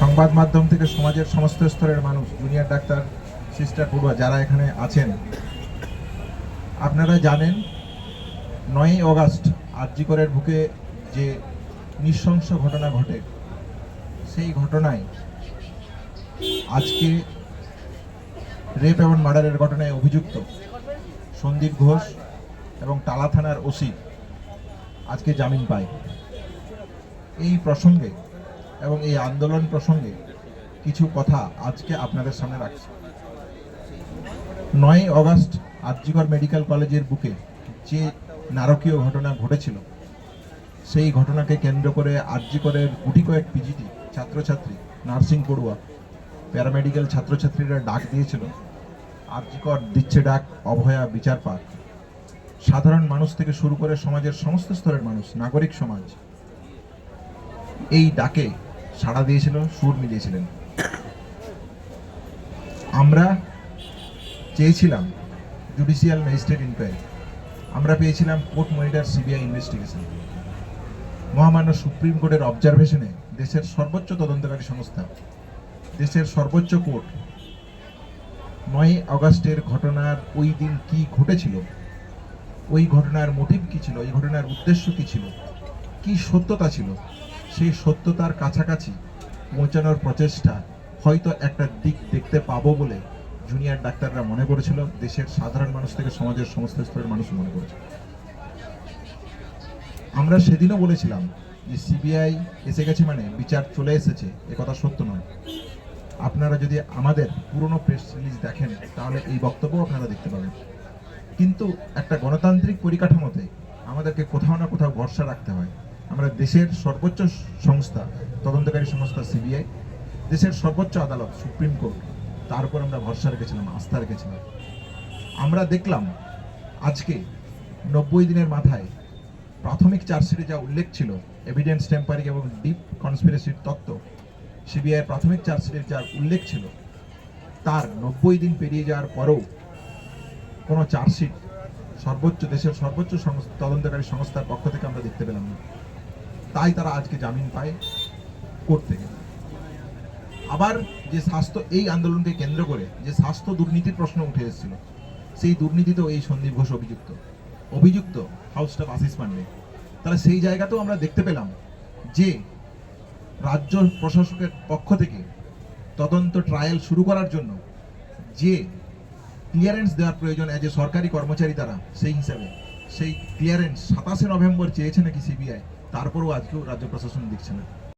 সংবাদ মাধ্যম থেকে সমাজের সমস্ত স্তরের মানুষ জুনিয়র ডাক্তার সিস্টার পড়ুয়া যারা এখানে আছেন, আপনারা জানেন, নয়ই অগাস্ট আরজিকরের বুকে যে নৃশংস ঘটনা ঘটে, সেই ঘটনায় আজকে রেপ এবং মার্ডারের ঘটনায় অভিযুক্ত সন্দীপ ঘোষ এবং টালা থানার ওসি আজকে জামিন পায়। এই প্রসঙ্গে এবং এই আন্দোলন প্রসঙ্গে কিছু কথা আজকে আপনাদের সামনে রাখছি। নয় অগস্ট আরজিকর মেডিকেল কলেজের বুকে যে নারকীয় ঘটনা ঘটেছিল, সেই ঘটনাকে কেন্দ্র করে আরজিকরের গুটি কয়েক পিজিটি ছাত্রছাত্রী, নার্সিং পড়ুয়া, প্যারামেডিক্যাল ছাত্রছাত্রীরা ডাক দিয়েছিল, আরজিকর দিচ্ছে ডাক, অভয়া বিচার পাক। সাধারণ মানুষ থেকে শুরু করে সমাজের সমস্ত স্তরের মানুষ, নাগরিক সমাজ, এই ডাকে সাড়া দিয়েছিল সুর মিলিয়েছিলেন। আমরা চেয়েছিলাম জুডিশিয়াল ম্যাজিস্ট্রেট ইনকোয়ারি আমরা পেয়েছিলাম কোর্ট মনিটর সিবিআই ইনভেস্টিগেশন মহামান্য সুপ্রিম কোর্টের অবজারভেশনে দেশের সর্বোচ্চ তদন্তকারী সংস্থা, দেশের সর্বোচ্চ কোর্ট নয় আগস্টের ঘটনার ওই দিন কি ঘটেছিল, ওই ঘটনার মোটিভ কি ছিল, ওই ঘটনার উদ্দেশ্য কি ছিল, কি সত্যতা ছিল সেই সত্যতার কাছাকাছি পৌঁছানোর প্রচেষ্টা হয়তো একটা দিক দেখতে পাবো বলে জুনিয়র ডাক্তাররা মনে করেছিল, দেশের সাধারণ মানুষ থেকে সমাজের সমস্ত স্তরের মানুষ মনে করেছিল আমরা সেদিনও বলেছিলাম যে সিবিআই এসে গেছে মানে বিচার চলে এসেছে, এ কথা সত্য নয়। আপনারা যদি আমাদের পুরনো প্রেস রিলিজ দেখেন, তাহলে এই বক্তব্য আপনারা দেখতে পাবেন। কিন্তু একটা গণতান্ত্রিক পরিকাঠামোতে আমাদেরকে কোথাও না কোথাও ভরসা রাখতে হয়। আমরা দেশের সর্বোচ্চ সংস্থা, তদন্তকারী সংস্থা সিবিআই, দেশের সর্বোচ্চ আদালত, সুপ্রিম কোর্ট তার উপর আমরা ভরসা রেখেছিলাম আস্থা রেখেছিলাম আমরা দেখলাম, আজকে নব্বই দিনের মাথায় প্রাথমিক চার্জশিটে যা উল্লেখ ছিল এভিডেন্স টেম্পারিং এবং ডিপ কনস্পিরেসির তত্ত্ব সিবিআই প্রাথমিক চার্জশিটের যা উল্লেখ ছিল, তার নব্বই দিন পেরিয়ে যাওয়ার পরেও কোনো চার্জশিট সর্বোচ্চ, দেশের সর্বোচ্চ তদন্তকারী সংস্থার পক্ষ থেকে আমরা দেখতে পেলাম না। তাই তারা আজকে জামিন পায় কোর্ট থেকে। আবার যে স্বাস্থ্য, এই আন্দোলনকে কেন্দ্র করে যে স্বাস্থ্য দুর্নীতির প্রশ্ন উঠে এসেছিল, সেই দুর্নীতিতেও এই সন্দীপ ঘোষ অভিযুক্ত। অভিযুক্ত হাউস স্টাফ আশিস পান্ডে তাহলে সেই জায়গাতেও আমরা দেখতে পেলাম যে রাজ্য প্রশাসকের পক্ষ থেকে তদন্ত ট্রায়াল শুরু করার জন্য যে ক্লিয়ারেন্স দেওয়ার প্রয়োজন এজ এ সরকারি কর্মচারী তারা, সেই হিসাবে সেই ক্লিয়ারেন্স সাতাশে নভেম্বর চেয়েছে নাকি সিবিআই তারপরেও আজকেও রাজ্য প্রশাসন দিচ্ছে না।